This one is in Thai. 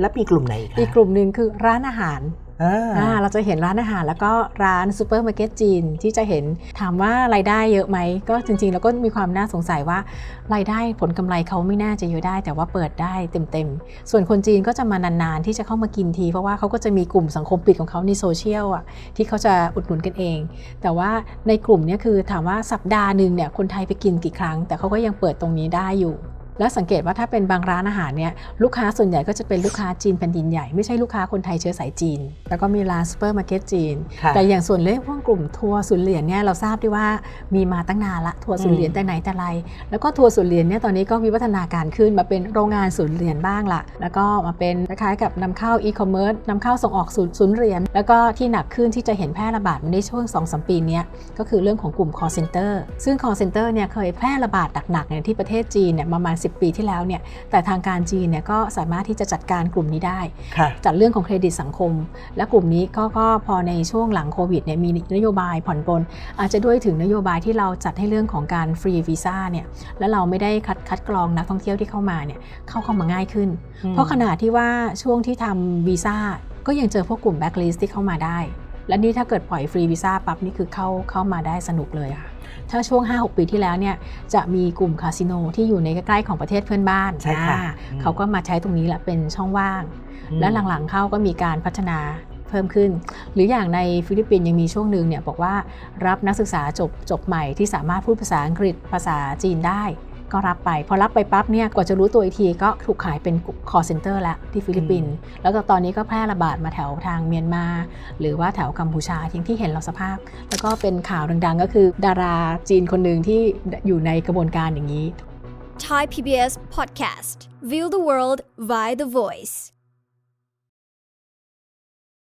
แล้วมีกลุ่มไหนอีกคะอีกกลุ่มหนึ่งคือร้านอาหารอ่าอ่าเราจะเห็นร้านอาหารแล้วก็ร้านซูเปอร์มาร์เก็ตจีนที่จะเห็นถามว่ารายได้เยอะไหม ก็จริงๆเราก็มีความน่าสงสัยว่ารายได้ผลกำไรเขาไม่น่าจะเยอะได้ แต่ว่าเปิดได้เต็มๆ ส่วนคนจีนก็จะมานานๆ ที่จะเข้ามากินที เพราะว่าเขาก็จะมีกลุ่มสังคมปิดของเขาในโซเชียลอะที่เขาจะอุดหนุนกันเอง แต่ว่าในกลุ่มเนี้คือถามว่าสัปดาห์หนึ่งเนี่ยคนไทยไปกินกี่ครั้ง แต่เขาก็ยังเปิดตรงนี้ได้อยู่ และสังเกตว่าถ้าเป็นบางร้านอาหารเนี่ยลูกค้าส่วนใหญ่ก็จะเป็นลูกค้าจีนแผ่นดินใหญ่ไม่ใช่ลูกค้าคนไทยเชื้อสายจีน แล้วก็มีร้านซูเปอร์มาร์เก็ตจีนค่ะแต่อย่างส่วนเรื่องพวกกลุ่มทัวร์ศูนย์เหรียญเนี่ยเราทราบด้วยว่ามีมาตั้งนานละทัวร์ศูนย์เหรียญอืมแต่ไหนแต่ไร แล้วก็ทัวร์ศูนย์เหรียญเนี่ยตอนนี้ก็วิวัฒนาการขึ้นมาเป็นโรงงานศูนย์เหรียญบ้างละแล้วก็มาเป็นคล้ายๆกับนำเข้าอีคอมเมิร์ซนำเข้าส่งออกศูนย์ศูนย์เหรียญแล้วก็ที่หนักขึ้นที่จะเห็นแพร่ระบาดในช่วง2อสปีเนี้ยก็คือเรื่องของกลุ่ม call center ซึ่ง call center เนี่ยเคยแพร่ระบาดหนักๆเนี่ยที่ประเทศจีนเนี่ยประมาณ10ปีที่แล้วเนี่ยแต่ทางการจีนเนี่ยก็สามารถที่จะจัดการกลุ่มนี้ได้ค่ะจัดเรื่องของเครดิตสังคม และกลุ่มนี้ก็ก็พอในช่วงหลังโควิดเนี่ยมีนโยบายผ่อนปลนอาจจะด้วยถึงนโยบายที่เราจัดให้เรื่องของการฟรีวีซ่าเนี่ยและเราไม่ได้คัดคัดกรองนักท่องเที่ยวที่เข้ามาเนี่ยเข้าเข้ามาง่ายขึ้น เพราะขนาดที่ว่าช่วงที่ทำวีซ่าก็ยังเจอพวกกลุ่มแบ็ k ลิสที่เข้ามาได้ และนี่ถ้าเกิดปล่อยฟรีวีซ่าปั๊บนี่คือเข้าเข้ามาได้สนุกเลยค่ะ ถ้าช่วง 5-6 ปีที่แล้วเนี่ยจะมีกลุ่มคาสิโนที่อยู่ในใกล้ๆของประเทศเพื่อนบ้านใช่ค่ะอ่าอืมเขาก็มาใช้ตรงนี้แหละเป็นช่องว่างอืมและหลังๆเข้าก็มีการพัฒนาเพิ่มขึ้น หรืออย่างในฟิลิปปินส์ยังมีช่วงหนึ่งเนี่ยบอกว่ารับนักศึกษาจบจบใหม่ที่สามารถพูดภาษาอังกฤษภาษาจีนได้ ก็รับไป พอรับไปปั๊บเนี่ยกว่าจะรู้ตัวอีกทีก็ถูกขายเป็น call center แล้วที่ฟิลิปปินส์แล้วก็ตอนนี้ก็แพร่ระบาดมาแถวทางเมียนมา หรือว่าแถวกัมพูชาอย่างที่เห็นเราสภาพ แล้วก็เป็นข่าวดังๆ ก็คือ ดาราจีนคนหนึ่งที่อยู่ในกระบวนการอย่างนี้ Thai PBS podcast. View the world via the voice.